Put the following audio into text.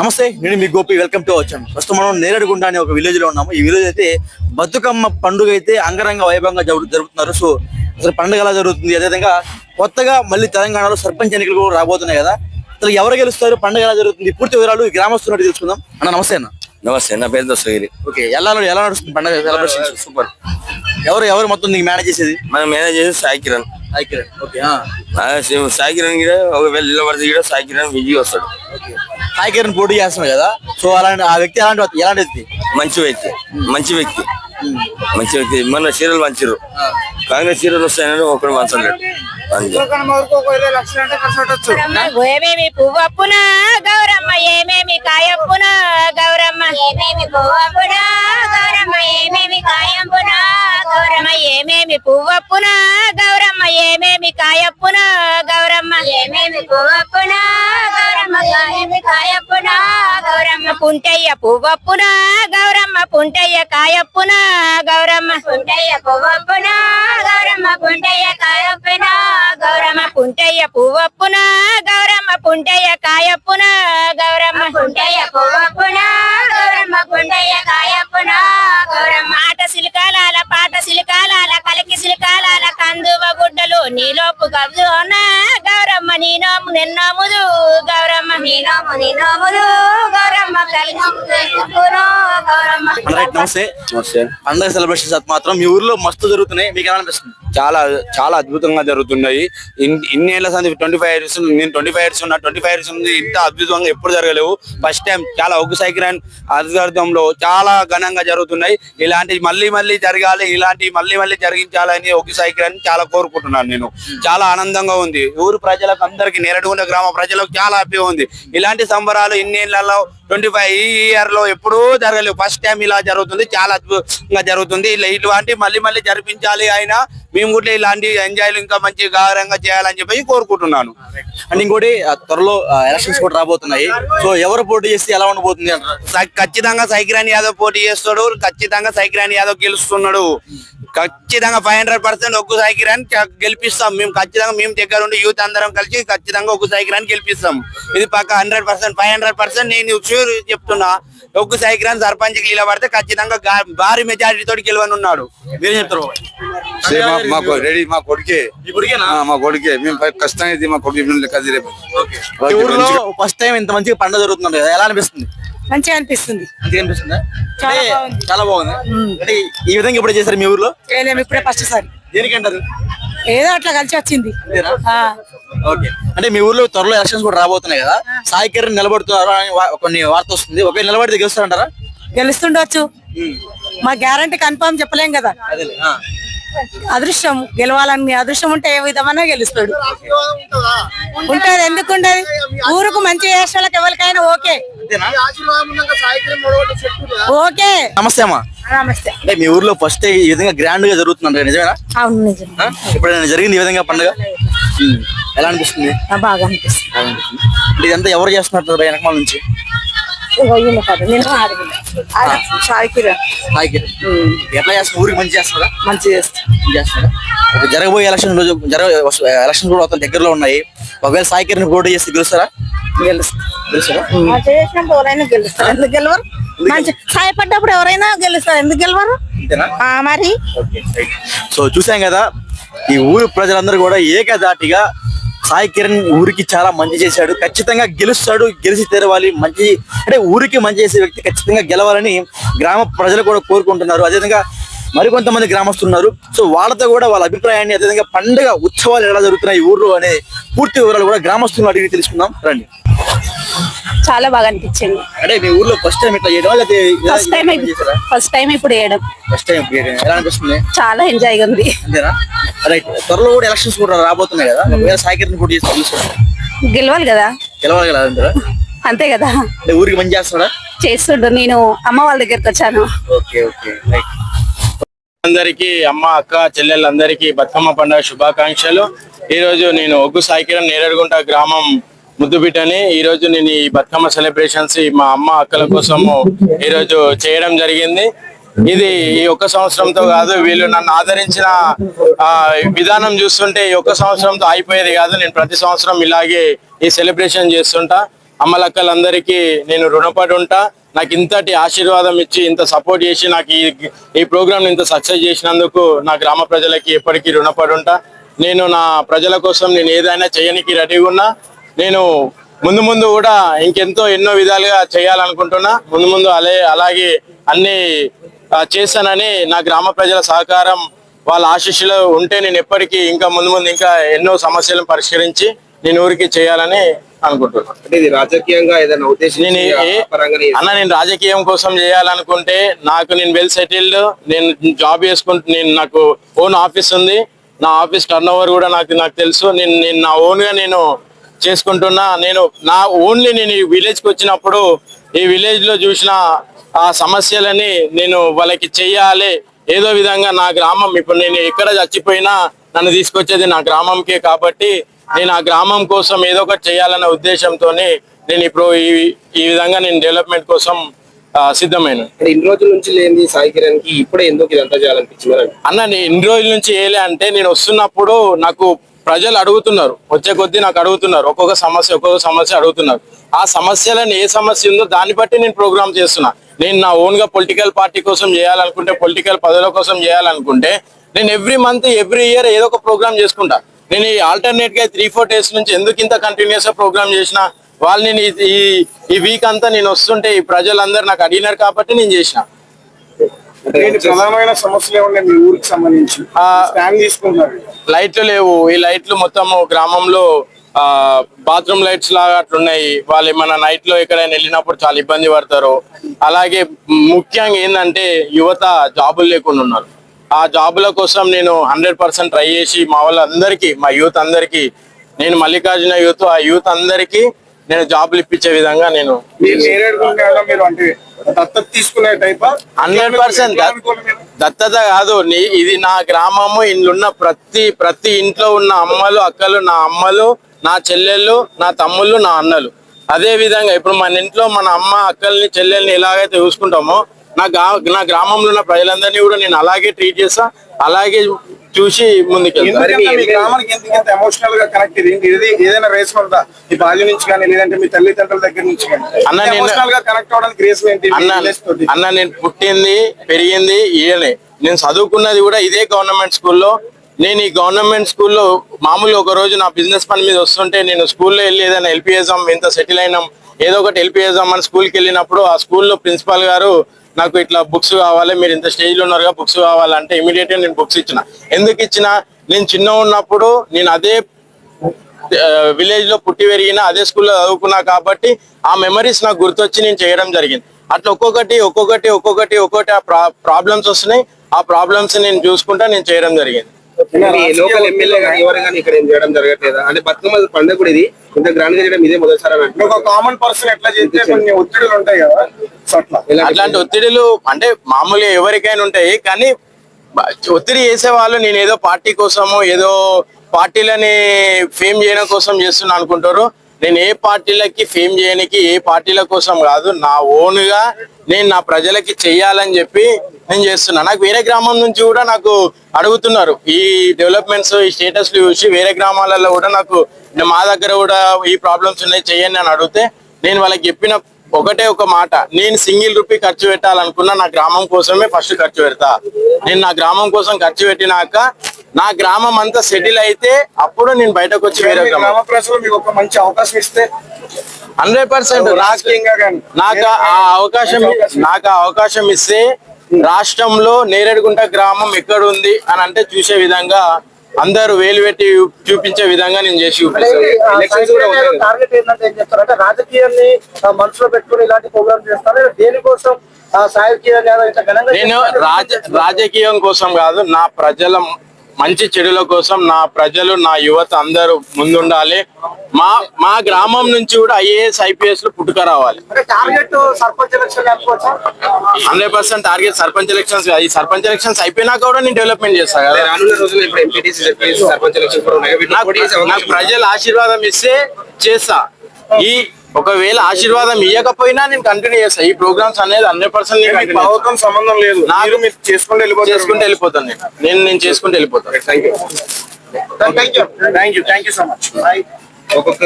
నమస్తే నేను మీ గోపి వెల్కమ్ టు వచ్చాను ప్రస్తుతం మనం నేరేడుగుంట అనే ఒక విలేజ్లో ఉన్నాము. ఈ విలేజ్ అయితే బతుకమ్మ పండుగ అయితే అంగరంగ వైభవంగా జరుగు- జరుపుతున్నారు. సో అసలు పండుగ ఎలా జరుగుతుంది? అదేవిధంగా కొత్తగా మళ్ళీ తెలంగాణలో సర్పంచ్ ఎన్నికలు కూడా రాబోతున్నాయి కదా. అసలు ఎవరు గెలుస్తారు? పండుగ ఎలా జరుగుతుంది? పూర్తి వివరాలు ఈ గ్రామస్తున్నట్టు తెలుసుకుందాం. అన్న నమస్తే అన్న. నమస్తే నా పేరు దస్తగిరి ఓకే ఎలా ఎలా నడుస్తుంది పండుగ సెలబ్రేషన్ సూపర్. ఎవరు ఎవరు మొత్తం నీకు మేనేజ్ చేసేది? మనం మేనేజ్ చేసి సాయి కిరణ్. హాయ్ కిరణ్ ఓకే సాయి కిరణ్ కూడా ఒకవేళ నిలబడితే కూడా సాయి కిరణ్ విజయ్ వస్తాడు. ఓకే. హాయ్ కిరణ్ పోటీ చేస్తున్నాడు కదా. సో అలాంటి ఆ వ్యక్తి ఎలాంటి వ్యక్తి? ఎలాంటి వ్యక్తి? మంచి వ్యక్తి. మంచి వ్యక్తి. మంచి వ్యక్తి. మన చీరలు మంచిరు కాంగ్రెస్ చీరలు వస్తాయని ఒకడు మంచలేడు ఏమేమి పువ్వప్పున? గౌరమ్మ ఏమేమి కాయప్పున గౌరమ్మ ఏమేమి పువ్వప్పున? గౌరమ్మ ఏమేమి కాయప్పున గౌరమ్మ ఏమేమి పువ్వప్పున? గౌరమ్మ ఏమేమి కాయప్పున? గౌరమ్మ ఏమేమి పువ్వప్పున? గౌరమ్మ ఏమేమి కాయప్పున గౌరమ్మ పుంటయ్య పువ్వప్పున గౌరమ్మ పుంటయ్య కాయప్పున? గౌరమ్మ పుంటయ్య పువ్వప్పున? గౌరమ్మ పుంటయ్య కాయప్పున? గౌరమ్మ పుంటయ్య పువ్వప్పున? గౌరమ్మ పుంటయ్య కాయప్పున? గౌరమ్మ పుంటయ్య పువ్వప్పున? రాములు గరమ్మ కలిగి కలిసి నమస్తే. నమస్తే. పండుగ సెలబ్రేషన్స్ మాత్రం మీ ఊర్లో మస్తు జరుగుతున్నాయి. మీకు ఎలా అనిపిస్తుంది? చాలా చాలా అద్భుతంగా జరుగుతున్నాయి. ఇన్- ఇన్ని ఏళ్ళ సంది ట్వంటీ ఫైవ్ ఇయర్స్ నేను ట్వంటీ ఫైవ్ ఇయర్స్ ఉన్నా ట్వంటీ ఫైవ్ ఇయర్స్ ఉంది ఇంత అద్భుతంగా ఎప్పుడు జరగలేవు. ఫస్ట్ టైం చాలా ఒగ్గు సైకిరాన్ అధికారంలో చాలా ఘనంగా జరుగుతున్నాయి. ఇలాంటి మళ్ళీ మళ్ళీ జరగాలి ఇలాంటి మళ్ళీ మళ్ళీ జరిగించాలని ఒగ్గు సైకిరాన్ని చాలా కోరుకుంటున్నాను నేను. చాలా ఆనందంగా ఉంది. ఊరు ప్రజలకు అందరికి నేరడుగుండ గ్రామ ప్రజలకు చాలా హ్యాపీగా ఉంది. ఇలాంటి సంబరాలు ఇన్ని ఏళ్ళలో ట్వంటీ ఫైవ్ ఈ ఇయర్లో ఎప్పుడూ జరగలేవు ఫస్ట్ టైం ఇలా జరుగుతుంది. చాలా అద్భుతంగా జరుగుతుంది. ఇలా ఇలాంటి మళ్ళీ మళ్ళీ జరిపించాలి అయినా మేము కూడా ఇలాంటి ఎంజాయ్లు ఇంకా మంచి గారంగా చేయాలని చెప్పి కోరుకుంటున్నాను. అండ్ ఇంకోటి త్వరలో ఎలక్షన్స్ కూడా రాబోతున్నాయి. సో ఎవరు పోటీ చేస్తే ఎలా ఉండబోతుంది ఖచ్చితంగా సైకిరాన్ యాదవ్ పోటీ చేస్తాడు. ఖచ్చితంగా సైకిరాన్ యాదవ్ గెలుస్తున్నాడు. ఖచ్చితంగా five hundred percent Oggu Saikiran గె- గెలిపిస్తాం. మేము ఖచ్చితంగా మేము దగ్గర ఉండి యూత్ అందరం కలిసి ఖచ్చితంగా ఒగ్గు సైకిరాన్ గెలిపిస్తాం. ఇది పక్క hundred percent five hundred percent నేను షూర్ చెప్తున్నా. ఒగ్గు సైకిరాన్ సర్పంచ్ పడితే ఖచ్చితంగా భారీ మెజారిటీ తోటి గెలవనున్నాడు. మీరేం చెప్తారు. మా- మాకు రెడీ మా కొడుకే. మా కొడుకే. మేము కష్టంగా ఇది మా కొడుకు రేపు ఫస్ట్ టైం ఇంత మంచిగా పండుగ జరుగుతుంది ఎలా అనిపిస్తుంది? మంచిగా అనిపిస్తుంది. మంచిగా అనిపిస్తుందా? చాలా బాగుంది. చాలా బాగుంది. అంటే ఈ విధంగా ఎప్పుడు చేశారు మీ ఊర్లో? చేయలేము ఇప్పుడే ఫస్ట్ సారి. దేనికంటారు? ఏదో అట్లా కలిసి వచ్చింది. అంతేనా? ఆ, ఓకే. అంటే మీ ఊర్లో త్వరలో ఎలక్షన్స్ కూడా రాబోతున్నాయి కదా. సాయి కిరణ్ నిలబడుతున్నారు అని వా- కొన్ని వార్త వస్తుంది. ఒకవేళ నిలబడితే గెలుస్తారంటారా? గెలుస్తుండొచ్చు. మా గ్యారంటీ కన్ఫర్మ్ చెప్పలేం కదా. అదేలే ఆ. అదృష్టం. గెలవాలని అదృష్టం ఉంటే ఏ విధమన్నా గెలుస్తాడు. ఉంటది? ఎందుకు ఉండదు ఊరుకు మంచి చేసే వాళ్ళకి ఎవరికైనా ఓకే? ఓకే. నమస్తే అమ్మా. నమస్తే. అంటే మీ ఊర్లో ఫస్ట్ ఈ విధంగా గ్రాండ్గా జరుగుతుంది నిజమేనా? అవును నిజం ఆ? ఎప్పుడైనా జరిగింది ఈ విధంగా పండుగ? ఉమ్. ఎలా అనిపిస్తుంది? బాగా అనిపిస్తుంది. ఎలా అనిపిస్తుంది? అంటే ఇదంతా ఎవరు చేస్తున్నారు వెనకమాల నుంచి? ఈయన కాదు, నేను అడిగిన సాయికిరా సాయి కిరణ్. ఎట్లా చేస్తున్నారు ఊరికి మంచి చేస్తున్నారా మంచి చేస్తా మంచి చేస్తున్నారా జరగబోయే ఎలక్షన్ రోజు జరగ ఎలక్షన్ కూడా మొత్తం దగ్గరలో ఉన్నాయి. ఒకవేళ సాయి కిరణ్ పోటీ చేస్తే గెలుస్తారా? గెలుస్తా గెలుస్తారా చేసినప్పుడు ఎవరైనా గెలుస్తారు. ఎందుకు గెలవరు? మంచి సాయపడ్డప్పుడు ఎవరైనా గెలుస్తారు. ఎందుకు గెలవరు? మరి? సో చూసాం కదా ఈ ఊరు ప్రజలందరూ కూడా ఏకదాటిగా సాయి కిరణ్ ఊరికి చాలా మంచి చేశాడు. ఖచ్చితంగా గెలుస్తాడు గెలిచి తెరవాలి మంచి అంటే ఊరికి మంచి చేసే వ్యక్తి ఖచ్చితంగా గెలవాలని గ్రామ ప్రజలు కూడా కోరుకుంటున్నారు. అదేవిధంగా మరికొంతమంది గ్రామస్తులు ఉన్నారు. సో వాళ్ళతో కూడా వాళ్ళ అభిప్రాయాన్ని అదేవిధంగా పండుగ ఉత్సవాలు ఎలా జరుగుతున్నాయి ఈ ఊర్లో అనే పూర్తి వివరాలు కూడా గ్రామస్తులను అడిగి తెలుసుకుందాం. రండి. చాలా బాగా అనిపించింది. అంటే మీ ఊర్లో ఫస్ట్ టైం ఇట్లా చేయడం లేకపోతే ఫస్ట్ టైం ఫస్ట్ టైం ఇప్పుడు వేయడం ఫస్ట్ టైం ఎలా అనిపిస్తుంది? చాలా ఎంజాయ్ ఉంది. అంతేనా? రైట్ త్వరలో కూడా ఎలక్షన్స్ కూడా రాబోతున్నాయి కదా. ఒకవేళ సాయి కిరణ్ పోటీ చేస్తే గెలుస్తాడా? గెలవాలి కదా. గెలవాలి కదా అంటారా? అంతే కదా. అంటే ఊరికి మంచి చేస్తాడా? చేస్తుండ్రు నేను అమ్మ వాళ్ళ దగ్గరికి వచ్చాను. Okay okay. రైట్ అందరికీ అమ్మ అక్క చెల్లెళ్ళందరికీ బతుకమ్మ పండుగ శుభాకాంక్షలు. ఈ రోజు నేను ఒగ్గు సాయికిరణ్ నేరడుగుంట గ్రామం ముద్దుబిడ్డని ఈరోజు నేను ఈ బతుకమ్మ సెలబ్రేషన్స్ మా అమ్మ అక్కల కోసము ఈరోజు చేయడం జరిగింది. ఇది ఈ ఒక్క సంవత్సరంతో కాదు వీళ్ళు నన్ను ఆదరించిన ఆ విధానం చూస్తుంటే ఈ ఒక్క సంవత్సరంతో అయిపోయేది కాదు. నేను ప్రతి సంవత్సరం ఇలాగే ఈ సెలబ్రేషన్ చేస్తుంటా. అమ్మలక్కలందరికీ నేను రుణపడి ఉంటా నాకు ఇంతటి ఆశీర్వాదం ఇచ్చి ఇంత సపోర్ట్ చేసి నాకు ఈ ఈ ప్రోగ్రామ్ ఇంత సక్సెస్ చేసినందుకు నా గ్రామ ప్రజలకి ఎప్పటికీ రుణపడి ఉంటా నేను నా ప్రజల కోసం నేను ఏదైనా చేయనికి రెడీగా ఉన్నా. నేను ముందు ముందు కూడా ఇంకెంతో ఎన్నో విధాలుగా చేయాలనుకుంటున్నా. ముందు ముందు అలే అలాగే అన్ని ఆ, చేస్తానని నా గ్రామ ప్రజల సహకారం వాళ్ళ ఆశీస్సులు ఉంటే నేను ఎప్పటికీ ఇంకా ముందు ముందు ఇంకా ఎన్నో సమస్యలను పరిష్కరించి నేను ఊరికి చేయాలని అన్న నేను రాజకీయం కోసం చేయాలనుకుంటే నాకు నేను వెల్ సెటిల్డ్ నేను జాబ్ చేసుకుంటూ నేను నాకు ఓన్ ఆఫీస్ ఉంది. నా ఆఫీస్ టర్న్ ఓవర్ కూడా నాకు నాకు తెలుసు. నేను నేను నా ఓన్గా నేను చేసుకుంటున్నా. నేను నా ఓన్లీ నేను ఈ విలేజ్కి వచ్చినప్పుడు ఈ విలేజ్లో చూసిన ఆ సమస్యలని నేను వాళ్ళకి చెయ్యాలి. ఏదో విధంగా నా గ్రామం ఇప్పుడు నేను ఎక్కడ చచ్చిపోయినా నన్ను తీసుకొచ్చేది నా గ్రామంకే కాబట్టి నేను ఆ గ్రామం కోసం ఏదో ఒకటి చేయాలన్న ఉద్దేశంతోనే నేను ఇప్పుడు ఈ ఈ విధంగా నేను డెవలప్మెంట్ కోసం సిద్ధమైన ఇన్ని రోజుల నుంచి లేని సాయి కిరణ్కి ఇప్పుడే ఎందుకు ఇదంతా చేయాలనిపించింది? అని అన్న నేను ఇన్ని రోజుల నుంచి ఏలే అంటే నేను వస్తున్నప్పుడు నాకు ప్రజలు అడుగుతున్నారు. వచ్చే కొద్దీ నాకు అడుగుతున్నారు. ఒక్కొక్క సమస్య ఒక్కొక్క సమస్య అడుగుతున్నారు. ఆ సమస్యలను ఏ సమస్య ఉందో దాన్ని బట్టి నేను ప్రోగ్రామ్ చేస్తున్నా. నేను నా ఓన్గా పొలిటికల్ పార్టీ కోసం చేయాలనుకుంటే పొలిటికల్ పదవుల కోసం చేయాలనుకుంటే నేను ఎవ్రీ మంత్ ఎవ్రీ ఇయర్ ఏదో ఒక ప్రోగ్రామ్ చేసుకుంటా. నేను ఈ ఆల్టర్నేట్గా త్రీ ఫోర్ డేస్ నుంచి ఎందుకు ఇంత కంటిన్యూస్గా ప్రోగ్రామ్ చేసిన వాళ్ళని ఈ- ఈ ఈ వీక్ అంతా నేను వస్తుంటే ఈ ప్రజలందరూ నాకు అడిగినారు కాబట్టి నేను చేసిన. ప్రధానమైన సమస్యలు ఏమున్నాయి మీ ఊరికి సంబంధించి? స్టాండ్ తీసుకుంటున్నారు. లైట్లు లేవు. ఈ లైట్లు మొత్తం గ్రామంలో ఆ బాత్రూమ్ లైట్స్ లాగా అట్లున్నాయి. వాళ్ళు ఏమైనా నైట్లో ఎక్కడైనా వెళ్ళినప్పుడు చాలా ఇబ్బంది పడతారు. అలాగే ముఖ్యంగా ఏంటంటే యువత జాబులు లేకుండా ఉన్నారు. ఆ జాబుల కోసం నేను హండ్రెడ్ పర్సెంట్ ట్రై చేసి మా వాళ్ళందరికీ మా యూత్ అందరికీ నేను మల్లికార్జున యూత్ ఆ యూత్ అందరికీ నేను జాబులు ఇప్పించే విధంగా నేను దత్తత తీసుకునే టైప్ హండ్రెడ్ పర్సెంట్ దత్తత కాదు ఇది నా గ్రామము ఇండ్లున్న ప్రతి ప్రతి ఇంట్లో ఉన్న అమ్మలు అక్కలు నా అమ్మలు నా చెల్లెళ్ళు నా తమ్ముళ్ళు నా అన్నలు. అదే విధంగా ఇప్పుడు మన ఇంట్లో మన అమ్మ అక్కల్ని చెల్లెల్ని ఎలాగైతే చూసుకుంటామో నా నా గ్రామంలో ఉన్న ప్రజలందరినీ కూడా నేను అలాగే ట్రీట్ చేస్తా అలాగే చూసి ఇంత ఎమోషనల్గా కనెక్ట్ ఇది? ఏదైనా రేస్ ఉందా? మీ బాల్యం నుంచి కానీ లేదంటే మీ తల్లిదండ్రుల దగ్గర నుంచి అన్న, నేను- ఎమోషనల్గా కనెక్ట్ అవడానికి రేస్ ఏంటి? మీ అన్న village తోటి. అన్న నేను పుట్టింది పెరిగింది ఈయనే నేను చదువుకున్నది కూడా ఇదే గవర్నమెంట్ స్కూల్లో నేను ఈ గవర్నమెంట్ స్కూల్లో మామూలుగా ఒక రోజు నా బిజినెస్ పని మీద వస్తుంటే నేను స్కూల్లో వెళ్ళి ఏదైనా హెల్ప్ ఎంత సెటిల్ అయినాం. ఏదో ఒకటి హెల్ప్ చేద్దాం అని స్కూల్కి వెళ్ళినప్పుడు ఆ స్కూల్లో ప్రిన్సిపాల్ గారు నాకు ఇట్లా బుక్స్ కావాలి మీరు ఇంత స్టేజ్లో ఉన్నారుగా బుక్స్ కావాలంటే ఇమీడియట్గా నేను బుక్స్ ఇచ్చిన. ఎందుకు ఇచ్చిన? నేను చిన్న ఉన్నప్పుడు నేను అదే విలేజ్లో పుట్టి పెరిగిన అదే స్కూల్లో చదువుకున్నా కాబట్టి ఆ మెమరీస్ నాకు గుర్తొచ్చి నేను చేయడం జరిగింది. అట్లా ఒక్కొక్కటి ఒక్కొక్కటి ఒక్కొక్కటి ఒక్కొక్కటి ఆ ప్రాబ్లమ్స్ వస్తున్నాయి. ఆ ప్రాబ్లమ్స్ నేను చూసుకుంటా నేను చేయడం జరిగింది. లోకల్ ఎమ్మెల్యే గానీ ఎవరు కానీ ఇక్కడ ఏం చేయడం జరగట్లేదా? అంటే బతుకమ్మ పండుగ కూడా ఇది ఇంత గ్రాండ్గా చేయడం ఇదే మొదటిసారి అని ఒక కామన్ పర్సన్ ఎట్లా చేస్తే కొన్ని ఒత్తిడులు ఉంటాయి కదా అట్లాంటి ఒత్తిడిలు అంటే మామూలుగా ఎవరికైనా ఉంటాయి కానీ ఒత్తిడి చేసే వాళ్ళు నేను ఏదో పార్టీ కోసమో ఏదో పార్టీలని ఫేమ్ చేయడం కోసం చేస్తున్నా అనుకుంటారు. నేను ఏ పార్టీలకి ఫేమ్ చేయడానికి ఏ పార్టీల కోసం కాదు నా ఓన్గా నేను నా ప్రజలకి చెయ్యాలని చెప్పి నేను చేస్తున్నా. నాకు వేరే గ్రామం నుంచి కూడా నాకు అడుగుతున్నారు. ఈ డెవలప్మెంట్స్ ఈ స్టేటస్ చూసి వేరే గ్రామాలలో కూడా నాకు మా దగ్గర కూడా ఈ ప్రాబ్లమ్స్ ఉన్నాయి చెయ్యండి అని అడిగితే నేను వాళ్ళకి చెప్పిన ఒకటే ఒక మాట. నేను సింగిల్ రూపీ ఖర్చు పెట్టాలనుకున్నా నా గ్రామం కోసమే ఫస్ట్ ఖర్చు పెడతా. నేను నా గ్రామం కోసం ఖర్చు పెట్టినాక నా గ్రామం అంతా సెటిల్ అయితే అప్పుడు నేను బయటకు వచ్చి వేరే గ్రామ ప్రజలు మీకు ఒక మంచి అవకాశం ఇస్తే హండ్రెడ్ పర్సెంట్. నాకు ఆ అవకాశం నాకు ఆ అవకాశం ఇస్తే రాష్ట్రంలో నేరేడుగుంట గ్రామం ఎక్కడ ఉంది అని అంటే చూసే విధంగా అందరూ వేలు పెట్టి చూపించే విధంగా నేను చేసి. టార్గెట్ ఏంటంటే ఏం రాజకీయాన్ని మనసులో పెట్టుకుని ఇలాంటి ప్రోగ్రామ్ చేస్తారు? దేనికోసం నేను రాజ రాజకీయం కోసం కాదు నా ప్రజల మంచి చెడుల కోసం నా ప్రజలు నా యువత అందరూ ముందుండాలి. మా మా గ్రామం నుంచి కూడా ఐఏఎస్ ఐపీఎస్లు పుట్టుక రావాలి. Hundred percent target sarpanch elections ఈ సర్పంచ్ ఎలక్షన్స్ అయిపోయినాక కూడా నేను డెవలప్మెంట్ చేస్తాను కదా. నాకు? ప్రజల ఆశీర్వాదం ఇస్తే చేస్తా. ఈ ఒకవేళ ఆశీర్వాదం ఇవ్వకపోయినా నేను కంటిన్యూ చేస్తా. ఈ ప్రోగ్రామ్స్ అనేది హండ్రెడ్ పర్సెంట్ ప్రభుత్వం సంబంధం లేదు. నాకు- మీరు చేసుకుంటూ వెళ్ళిపోతారు. చేసుకుంటూ వెళ్ళిపోతాను నేను. నేను నేను చేసుకుంటూ వెళ్ళిపోతాను. Thank you thank you thank you thank you so much ఒక్కొక్క